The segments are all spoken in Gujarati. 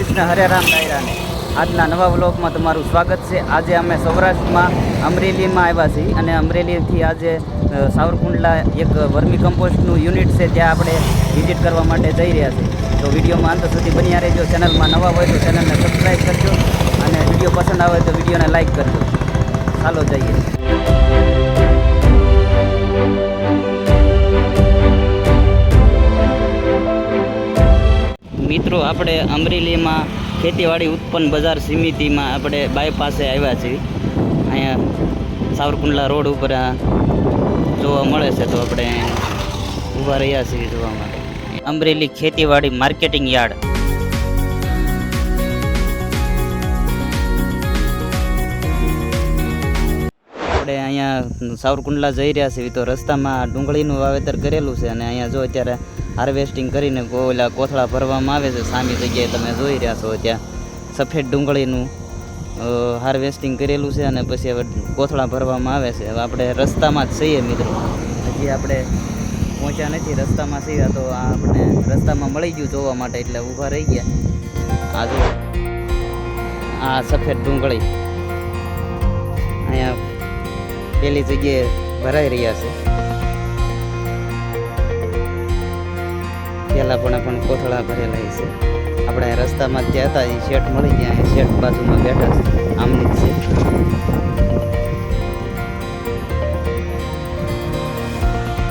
કૃષ્ણ હરે રામ ડાયરાને આજના નવા વ્લોગમાં તમારું સ્વાગત છે. આજે અમે સૌરાષ્ટ્રમાં અમરેલીમાં આવ્યા છીએ અને અમરેલીથી આજે સાવરકુંડલા એક વર્મી કમ્પોસ્ટનું યુનિટ છે ત્યાં આપણે વિઝિટ કરવા માટે જઈ રહ્યા છીએ. તો વિડીયોમાં અંત સુધી બન્યા રહેજો. ચેનલમાં નવા હોય તો ચેનલને સબસ્ક્રાઈબ કરજો અને વીડિયો પસંદ આવે તો વિડીયોને લાઇક કરજો. ચાલો જઈએ. આપણે અમરેલીમાં ખેતીવાડી ઉત્પન્ન બજાર સમિતિમાં આપણે બાયપાસે આવ્યા છીએ. અહીંયા સાવરકુંડલા રોડ ઉપર જોવા મળે છે તો આપણે ઊભા રહ્યા છીએ જોવા માટે અમરેલી ખેતીવાડી માર્કેટિંગ યાર્ડ. આપણે અહીંયા સાવરકુંડલા જઈ રહ્યા છીએ તો રસ્તામાં ડુંગળીનું વાવેતર કરેલું છે અને અહીંયા જો અત્યારે હાર્વેસ્ટિંગ કરીને ઓલા કોથળા ભરવામાં આવે છે. સામી જગ્યાએ તમે જોઈ રહ્યા છો ત્યાં સફેદ ડુંગળીનું હાર્વેસ્ટિંગ કરેલું છે અને પછી હવે કોથળા ભરવામાં આવે છે. હવે આપણે રસ્તામાં જ છીએ મિત્રો. હજી આપણે પહોંચ્યા નથી, રસ્તામાં છીએ, તો આ આપણે રસ્તામાં મળી ગયું જોવા માટે એટલે ઊભા રહી ગયા. આ જો આ સફેદ ડુંગળી. અહીંયા પેલી જગ્યાએ ભરાઈ રહ્યા છે. પેલા પણ કોથળા ભરેલા છે. આપણે રસ્તામાં જ હતા એ શેઠ મળી ગયા એ શેઠ બાજુમાં બેઠા છે આમની જ છે.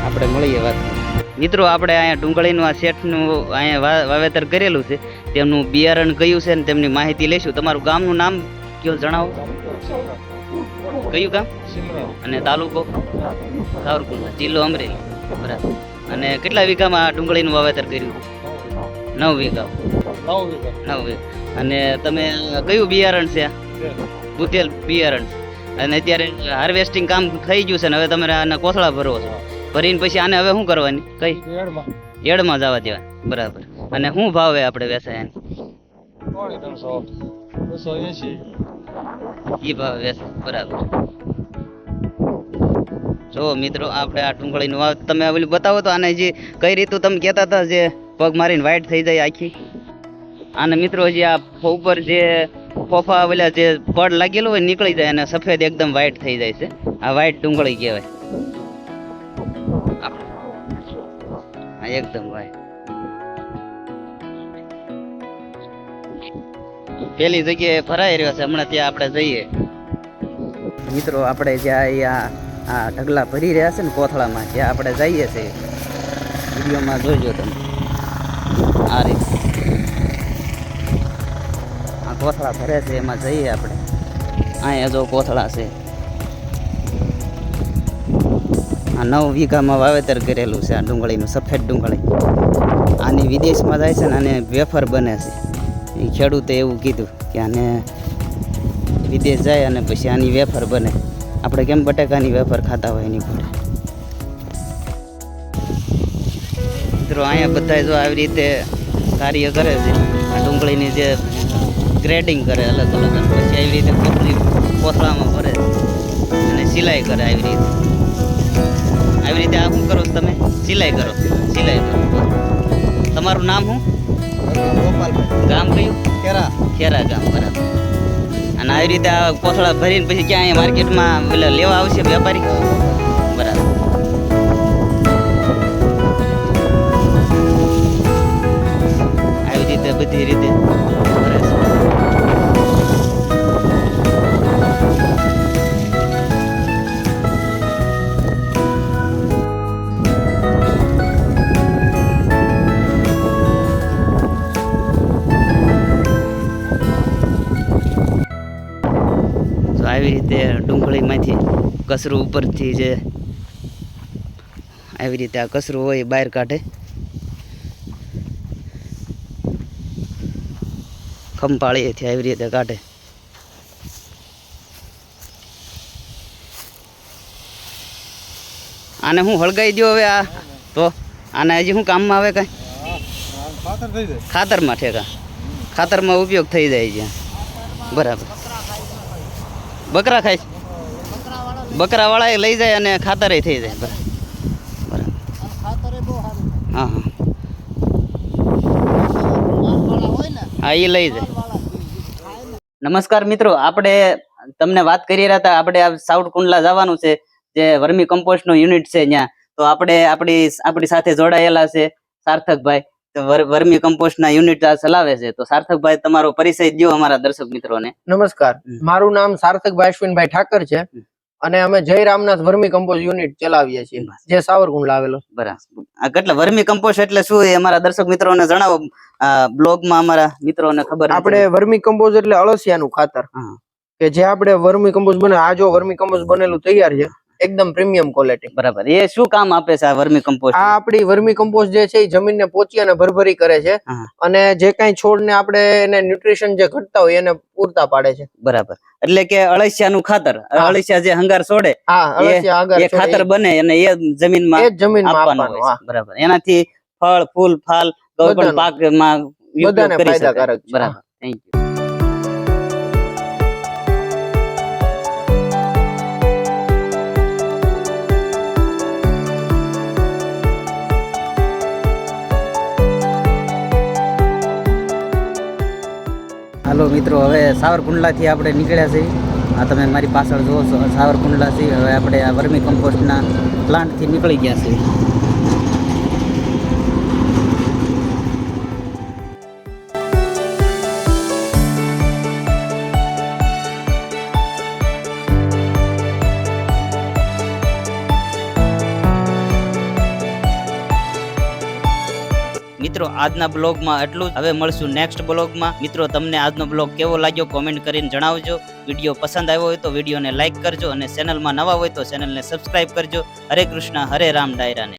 આપણે મળીએ વાત. મિત્રો આપણે અહીંયા ડુંગળીનું આ શેઠનું અહીંયા વાવેતર કરેલું છે. તેમનું બિયારણ કયું છે ને તેમની માહિતી લઈશું. તમારું ગામનું નામ કયો જણાવો? કયું ગામ? અને તાલુકો? સાવરકુંડલા જિલ્લો અમરેલી. બરાબર. અને કેટલા વીઘામાં આ ડુંગળીનું વાવેતર કર્યું? નવ વીઘા. નવ વીઘા. અને તમે કયું બિયારણ છે? ભૂતેલ બિયારણ. અને અત્યારે હાર્વેસ્ટિંગ કામ થઈ ગયું છે ને હવે તમે આના કોથળા ભરો છો. ભરીને પછી આને હવે શું કરવાની? કઈ? એડમાં. જવા દેવા. બરાબર. અને શું ભાવે આપણે વેચાય એ ભાવે વેચાય બરાબર. જો મિત્રો, આપણે આ ડુંગળીનું વાવ તમે ઓલું બતાવો તો આને જે કઈ રીતનું તમે કહેતા હતા જે પગ મારીને વાઈટ થઈ જાય આખી? અને મિત્રો જે આ ઉપર જે ફોફા ઓલા જે પડ લાગેલું હોય નીકળી જાય અને સફેદ એકદમ વ્હાઈટ થઈ જાય છે. આ વ્હાઈટ ટુંગળી કહેવાય. આ આ એકદમ વ્હાઈટ પેલી જગ્યાએ ફરાઈ રહ્યો છે, હમણાં ત્યાં આપણે જઈએ. મિત્રો, આપણે જ્યાં અહીંયા આ ઢગલા ભરી રહ્યા છે ને કોથળામાં જે આપણે જઈએ છીએ. વિડીયોમાં જોઈજો તમે. આ રીતે. આ કોથળા ભરે છે, એમાં જઈએ આપણે. અહીંયા જો કોથળા છે. આ નવ વીઘામાં વાવેતર કરેલું છે, આ ડુંગળીનું, સફેદ ડુંગળી. આની વિદેશમાં જાય છે ને આને વેફર બને છે. એ ખેડૂતે એવું કીધું કે આને વિદેશ જાય અને પછી આની વેફર બને. આપણે કેમ બટાકાની વેફર ખાતા હોય એની પર? મિત્રો અહીંયા બધા જો આવી રીતે કાર્ય કરે છે આ ડુંગળીની જે ગ્રેડિંગ કરે અલગ અલગ પછી આવી રીતે કોથળી કોથળામાં ભરે અને સિલાઈ કરે આવી રીતે. આવી રીતે આ શું કરો તમે? સિલાઈ કરો સિલાઈ કરો. તમારું નામ શું? ગામ કયું? ખેરા ગામ બરાબર. અને આવી રીતે આ કોથળા ભરીને પછી ક્યાં અહીંયા માર્કેટમાં પેલા લેવા આવશે વેપારી? બરાબર. આવી રીતે બધી રીતે રીતે ડુંગળીમાંથી કચરું ઉપરથી જે આવી રીતે આ કચરું હોય એ બહાર કાઢે. ખંપાળીએથી આવી રીતે કાઢે. આને હું હળગાઈ દો હવે આ? તો આને હજી શું કામમાં આવે કાંઈ? ખાતરમાં ઠેકા. ખાતરમાં ઉપયોગ થઈ જાય છે. બરાબર. બકરા ખાય છે. બકરાવાળા લઈ જાય અને ખાતરે થઈ જાય. બરાબર. હા હા. હા એ લઈ જાય. નમસ્કાર મિત્રો, આપણે તમને વાત કરી રહ્યા હતા, આપણે આ સાઉથ કુંડલા જવાનું છે, જે વર્મી કમ્પોસ્ટનું યુનિટ છે ત્યાં. તો આપણે આપણી આપણી સાથે જોડાયેલા છે સાર્થકભાઈ. વર્મી કમ્પોસ્ટ ના યુનિટ ચલાવે છે. તો સાર્થકભાઈ તમારો પરિચય દ્યો અમારા દર્શક મિત્રોને. નમસ્કાર. મારું નામ સાર્થકભાઈ અશ્વિનભાઈ ઠાકર છે. અને અમે જય રામનાથ વર્મી કમ્પોઝ યુનિટ ચલાવીએ છીએ. જે સાવરકુંડલા આવેલો બરાબર. આ કેટલા વર્મી કમ્પોસ્ટ એટલે શું એ અમારા દર્શક મિત્રોને જણાવો. બ્લોગમાં અમારા મિત્રોને ખબર આપણે વર્મી કમ્પોઝ એટલે અળસિયાનું ખાતર. કે જે આપણે વર્મી કમ્પોઝ બને આ જો વર્મી કમ્પોઝ બનેલું તૈયાર છે એકદમ પ્રીમિયમ ક્વોલિટી બરાબર. એ શું કામ આપે છે આ વર્મી કમ્પોસ્ટ આ આપણી વર્મી કમ્પોસ્ટ જે છે એ જમીનને પોચી અને ભરભરી કરે છે. અને જે કાંઈ છોડને આપણે એને ન્યુટ્રિશન જે ઘટતા હોય એને પૂરતા પાડે છે. બરાબર. એટલે કે અળસિયાનું ખાતર અળસિયા જે હંગાર છોડે એ ખાતર બને અને એ જમીનમાં જમીનમાં આપવાનું. બરાબર. એનાથી ફળ ફૂલ ફાલ કોઈ પણ. પાકમાં બધાને ફાયદાકારક બરાબર. થેન્ક યુ હાલો મિત્રો, હવે સાવરકુંડલાથી આપણે નીકળ્યા છીએ. આ તમે મારી પાછળ જુઓ છો સાવરકુંડલાથી હવે આપણે આ વર્મી કમ્પોસ્ટના પ્લાન્ટથી નીકળી ગયા છીએ. મિત્રો, આજના બ્લોગમાં એટલું હવે મળશું નેક્સ્ટ બ્લોગમાં. મિત્રો, તમને આજનો બ્લોગ કેવો લાગ્યો કોમેન્ટ કરીને જણાવજો. વીડિયો પસંદ આવ્યો હોય તો વિડીયોને લાઈક કરજો અને ચેનલમાં નવા હોય તો ચેનલને સબસ્ક્રાઇબ કરજો. હરે કૃષ્ણ, હરે રામ ડાયરાને.